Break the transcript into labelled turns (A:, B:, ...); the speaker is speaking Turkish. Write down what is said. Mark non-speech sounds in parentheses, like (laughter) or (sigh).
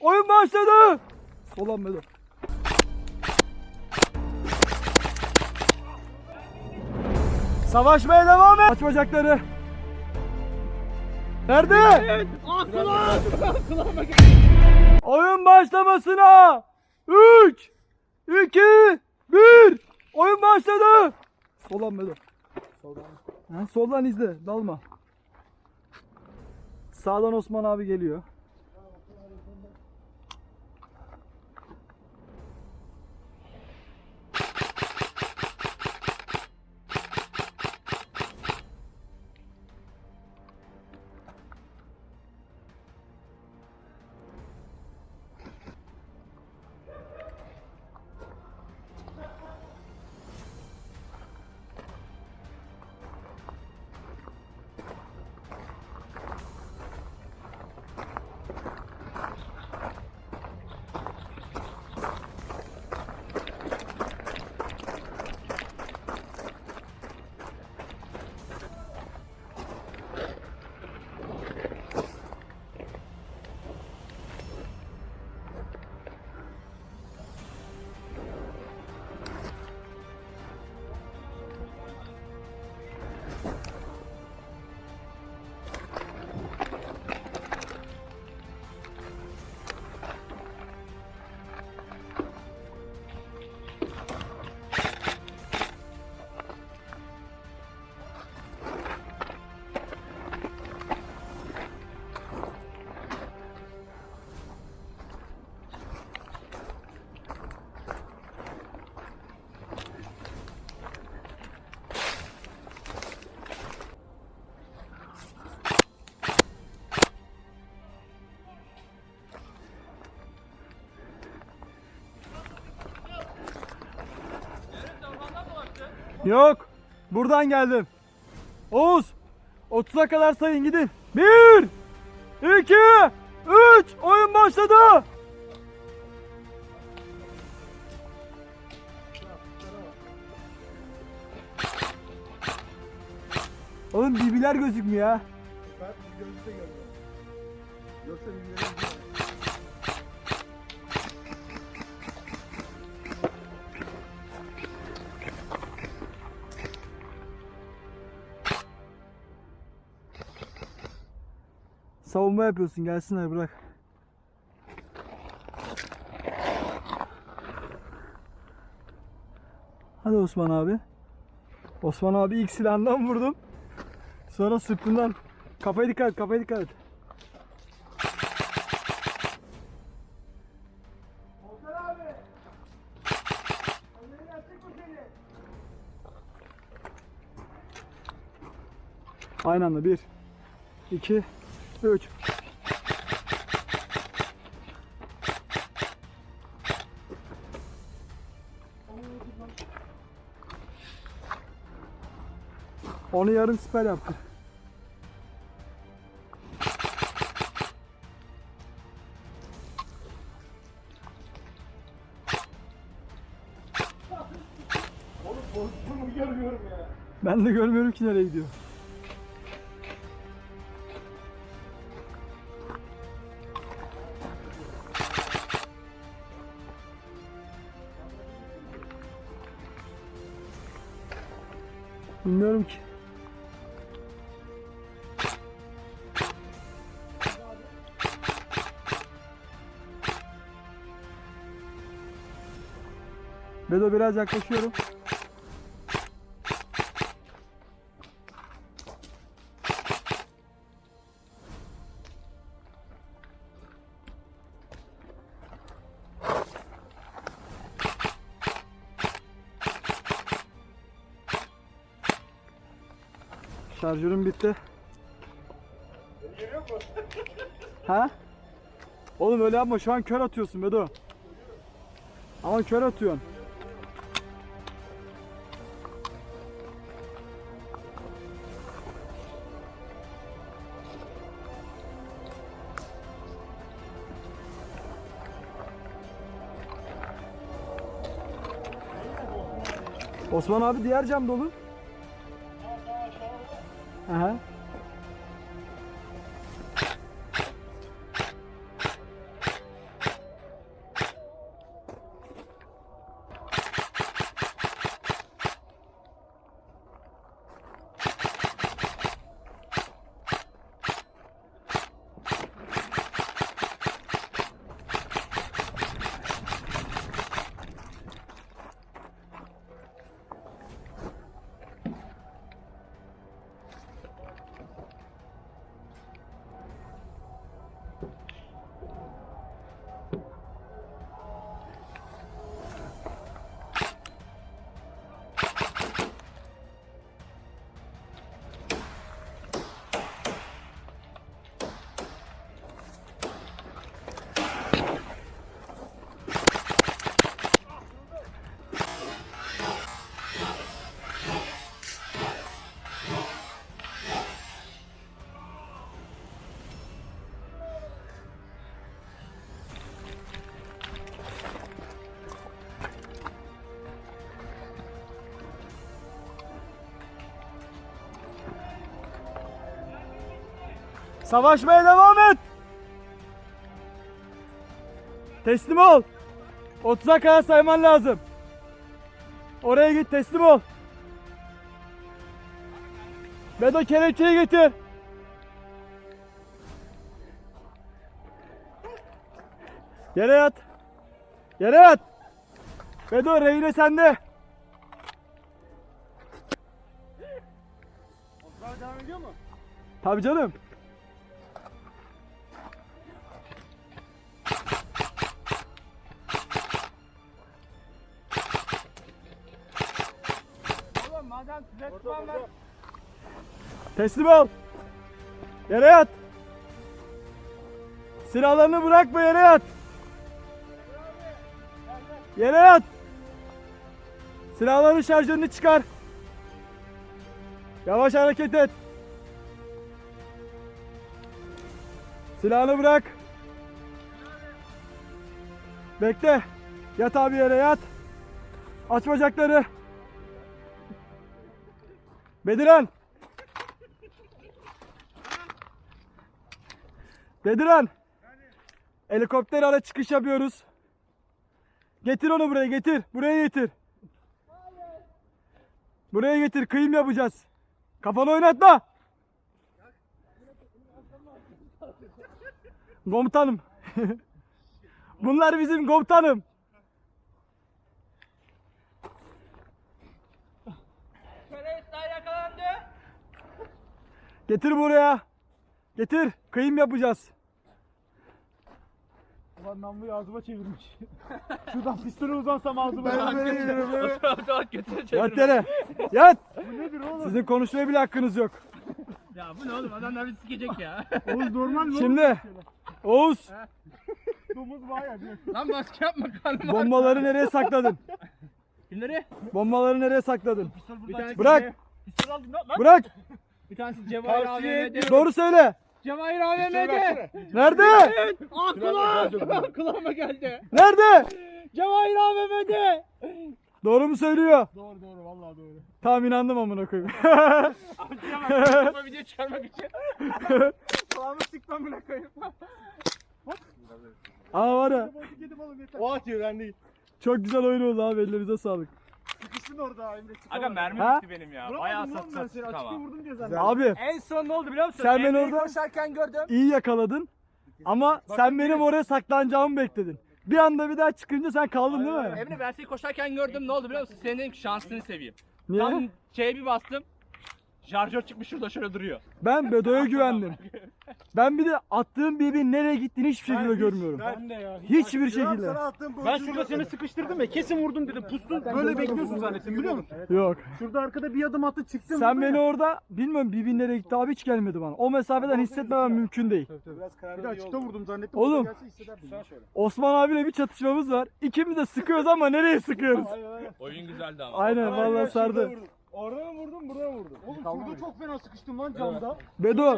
A: Oyun başladı. Solan Bedo. Savaşmaya devam et. Aç bacakları. Nerede? Oyun başlamasına 3 2 1 Oyun başladı. Solan Bedo. Soldan. Ha, soldan izle. Dalma. Sağdan Osman abi geliyor. Yok. Buradan geldim. Oğuz. 30'a kadar sayın gidin. 1 2 3 Oyun başladı. Oğlum bibiler gözükmüyor ha.
B: Ben gözlükle gördüm. Yoksa bilmiyorum.
A: Savunma yapıyorsun gelsinler bırak. Hadi Osman abi. Osman abi ilk silahından vurdum. Sonra sırtından. Kafaya dikkat et, kafaya dikkat et. Aynı anda bir, iki, üç. Onu yarım siper yaptı.
B: Oğlum pozisyonumu görmüyorum ya.
A: Ben de görmüyorum ki nereye gidiyor. Bilmiyorum ki. Bedo biraz yaklaşıyorum. Şarjörüm bitti.
B: Geliyor mu?
A: Ha? Oğlum öyle yapma şu an kör atıyorsun Bedo. Ama kör atıyorsun. Osman abi diğer cam dolu. Uh huh. Savaşmaya devam et. Teslim ol. 30'a kadar sayman lazım. Oraya git teslim ol. Bedo kelepçeyi getir. Yere yat. Yere yat. Bedo rehine sende.
B: Devam ediyor mu?
A: Tabii canım. Teslim ol. Yere yat. Silahlarını bırakma yere yat. Yere yat. Silahların şarjörünü çıkar. Yavaş hareket et. Silahını bırak. Bekle. Yat abi yere yat. Aç bacakları. Bediren. Bediren. Helikopter ara çıkış yapıyoruz. Getir onu buraya getir. Buraya getir. Buraya getir. Kıyım yapacağız. Kafanı oynatma. Komutanım. (laughs) Bunlar bizim komutanım. Getir buraya. Getir. Kıyım yapacağız.
B: Ulan namluyu ağzıma çevirmiş. (laughs) Şuradan pistole uzansam ağzıma. Ben
C: Otomatik götüre
A: Yat yere. Yat.
B: Bu nedir oğlum?
A: Sizin konuşmaya bile hakkınız yok.
C: Ya bu ne oğlum adamlar bizi sikecek ya.
B: Oğuz normal mi?
A: Şimdi Oğuz
B: Domuz var ya. bir-
C: Lan maske yapma karnıma.
A: bombaları nereye sakladın?
C: Kimleri?
A: Bombaları nereye sakladın?
C: Bir tanesi
A: Bırak.
C: Pistol aldım lan.
A: Bırak.
C: Bir tanesi Cevahir AVM'de.
A: Doğru söyle.
C: Cevahir AVM'de.
A: Nerede?
C: Ah kulağım. (laughs) Kulağıma geldi.
A: Nerede?
C: Cevahir AVM'de.
A: Doğru mu söylüyor?
B: Doğru doğru vallahi doğru.
A: Tamam inandım amına koyayım.
C: Bu video çıkarmak için. (laughs)
B: Kulağımı sıkmam bırakayım.
A: Ama var ya
B: O atıyor ben değil.
A: çok güzel oyun oldu abi ellerinize sağlık.
B: Sıkıştın orada Emre.
C: Aga mermi
A: Ha?
C: bitti benim ya.
B: Vuramadım
C: Bayağı
B: oğlum
C: sat
B: ben
C: sat
B: seni.
C: sıktık
B: Açıkta
C: ama.
B: vurdum diye zannettim.
A: Abi
C: En son ne oldu biliyor musun?
A: Sen beni
C: Emre'yi
A: orada-
C: koşarken gördüm.
A: iyi yakaladın. Ama sen benim oraya saklanacağımı bekledin. Bir anda bir daha çıkınca sen kaldın değil mi?
C: Emre ben seni koşarken gördüm ne oldu biliyor musun? Senin dedim ki şansını seveyim.
A: Niye?
C: Tam şeye bir bastım. Şarjör çıkmış şurada şöyle duruyor.
A: Ben Bedo'ya (laughs) güvendim. Ben bir de attığım birbirinin nereye gittiğini hiçbir şekilde görmüyorum.
B: Ben de ya.
A: Hiçbir şekilde.
B: Ben şurada seni sıkıştırdım ya kesin vurdum dedim. Pustun böyle bekliyorsun zannettim biliyor musun?
A: Yok.
B: Şurada arkada bir adım attı çıktım.
A: Sen beni orada bilmiyorum birbirinin nereye gitti abi hiç gelmedi bana. O mesafeden hissetmemem mümkün değil.
B: Bir de açıkta vurdum zannettim.
A: Oğlum.
B: Orada gelse hissederdim. Sen şöyle.
A: Osman abiyle bir çatışmamız var. İkimiz de sıkıyoruz ama nereye sıkıyoruz?
C: Oyun güzeldi ama.
A: Aynen vallahi sardı.
B: Orada mı vurdum burada mı vurdum? Oğlum şurada çok fena sıkıştım lan camda.
A: Bedo